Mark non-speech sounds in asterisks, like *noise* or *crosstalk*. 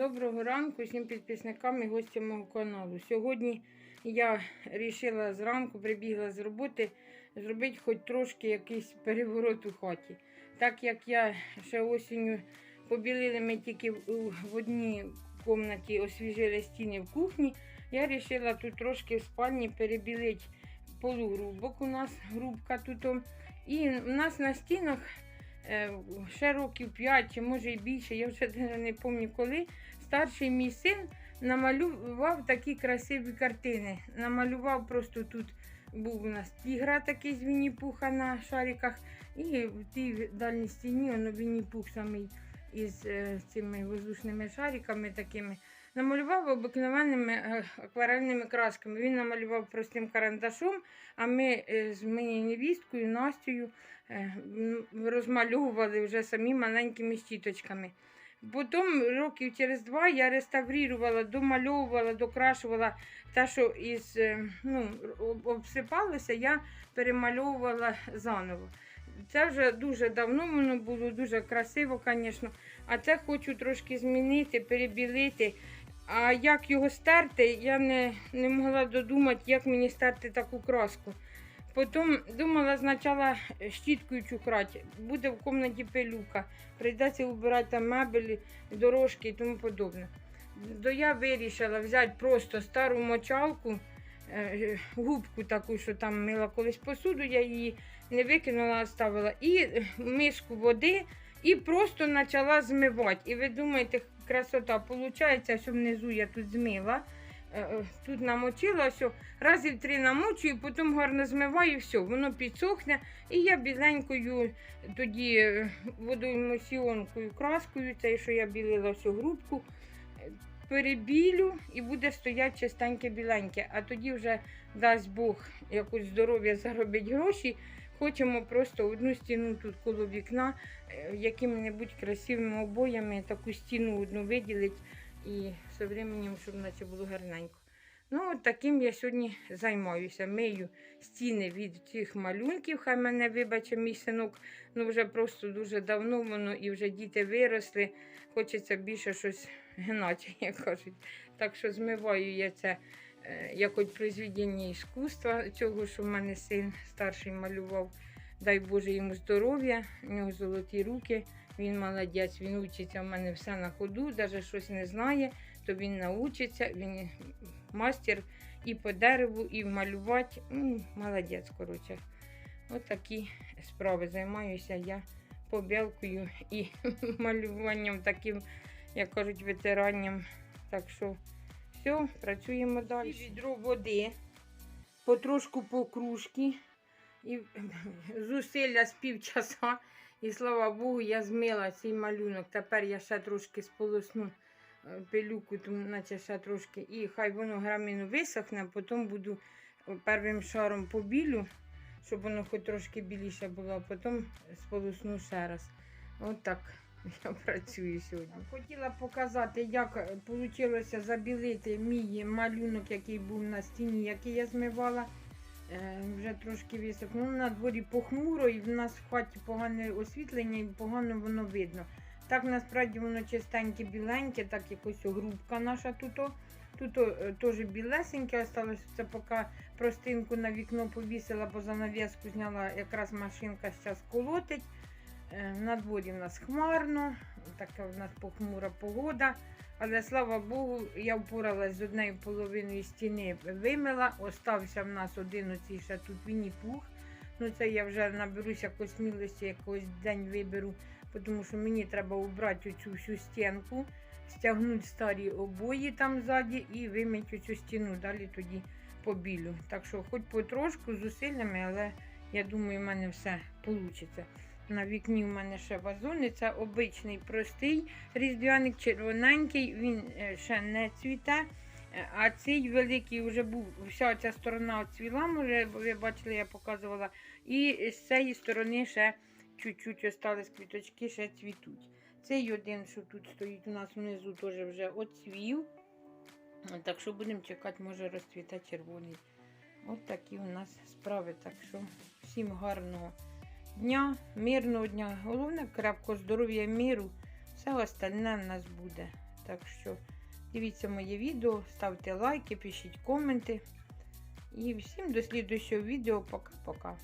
Доброго ранку всім підписникам і гостям мого каналу. Сьогодні я вирішила зранку, прибігла з роботи, зробити хоч трошки якийсь переворот у хаті. Так як я ще осінню побілили ми тільки в, одній кімнаті, освіжили стіни в кухні, я вирішила тут трошки в спальні перебілити полугрубок. У нас грубка тут. І в нас на стінах ще років 5 чи може і більше, я вже *laughs* не пам'ятаю коли. Старший мій син намалював такі красиві картини. Намалював просто тут був у нас тігра такий з Вінні-Пуха на шариках. І в тій дальній стіні воно Вінні-Пух самий із е, цими воздушними шариками такими. Намалював обикновенними е, акварельними красками. Він намалював простим карандашом, а ми е, з моєю невісткою Настю е, розмальовували вже самі маленькими щіточками. Потім років через два я реставрувала, домальовувала, докрашувала те, що із, ну, обсипалося, я перемальовувала заново. Це вже дуже давно воно було, дуже красиво, звісно. А це хочу трошки змінити, перебілити. А як його стерти, я не, не могла додумати, як мені стерти таку краску. Потім думала спочатку щіткою чухрати. Буде в кімнаті пилюка. Прийдеться вибирати там мебелі, дорожки і тому подобне. То я вирішила взяти просто стару мочалку, е, губку таку, що там мила колись посуду, я її не викинула, а ставила, і миску води, і просто почала змивати. І ви думаєте, красота виходить, що внизу я тут змила. е, е, Тут намочила, все, разів три намочую, потім гарно змиваю, все, воно підсохне. І я біленькою тоді е, водою краскою, це що я білила всю грубку, е, перебілю і буде стояти чистеньке біленьке. А тоді вже дасть Бог якось здоров'я заробить гроші. Хочемо просто одну стіну тут коло вікна е, якими-небудь красивими обоями таку стіну одну виділити і з временем, щоб наче було гарненько. Ну, от таким я сьогодні займаюся. Мию стіни від цих малюнків, хай мене вибаче мій синок. Ну, вже просто дуже давно воно і вже діти виросли. Хочеться більше щось гнати, *laughs* як кажуть. Так що змиваю я це як хоч произведення іскусства, цього, що в мене син старший малював. Дай Боже йому здоров'я, у нього золоті руки, він молодець, він учиться в мене все на ходу, навіть щось не знає, то він научиться, він мастер і по дереву, і малювати. М, Молодець, коротше. От такі справи займаюся я побілкою і *laughs* малюванням таким, як кажуть, ветеранням. Так що все, працюємо далі. Відро води, потрошку по кружки. І *laughs* зусилля з півчаса. І слава Богу, я змила цей малюнок. Тепер я ще трошки сполосну е, пилюку, тому наче ще трошки. І хай воно граміну висохне, потім буду е, первим шаром побілю, щоб воно хоч трошки біліше було, а потім сполосну ще раз. От так *laughs* я працюю сьогодні. Хотіла показати, як вийшло забілити мій малюнок, який був на стіні, який я змивала. Е, вже трошки висох. Ну, на дворі похмуро, і в нас в хаті погане освітлення, і погано воно видно. Так насправді воно чистеньке, біленьке, так якось грубка наша тут. Тут е, теж білесеньке осталось. Це поки простинку на вікно повісила, бо занавіску зняла, якраз машинка зараз колотить. Е, На дворі в нас хмарно, така в нас похмура погода. Але слава Богу, я впоралась з однією половиною стіни, вимила. Остався в нас один оцій ще тут Вінні-Пух. Ну це я вже наберуся якось смілості, якийсь день виберу, тому що мені треба убрати цю всю стінку, стягнути старі обої там ззаді і вимити цю стіну. Далі тоді побілю. Так що, хоч потрошку зусиллями, але я думаю, в мене все вийде. На вікні в мене ще вазони. Це обичний простий різдвяник, червоненький, він е, ще не цвіте. Е, А цей великий вже був, вся ця сторона цвіла, може, ви бачили, я показувала. І з цієї сторони ще чуть-чуть остались квіточки, ще цвітуть. Цей один, що тут стоїть у нас внизу, теж вже оцвів. Так що будемо чекати, може розцвіте червоний. От такі у нас справи. Так що всім гарного дня, мирного дня. Головне крепкого здоров'я, міру. Все остальне в нас буде. Так що дивіться моє відео, ставте лайки, пишіть коменти. І всім до слідуючого відео. Пока-пока.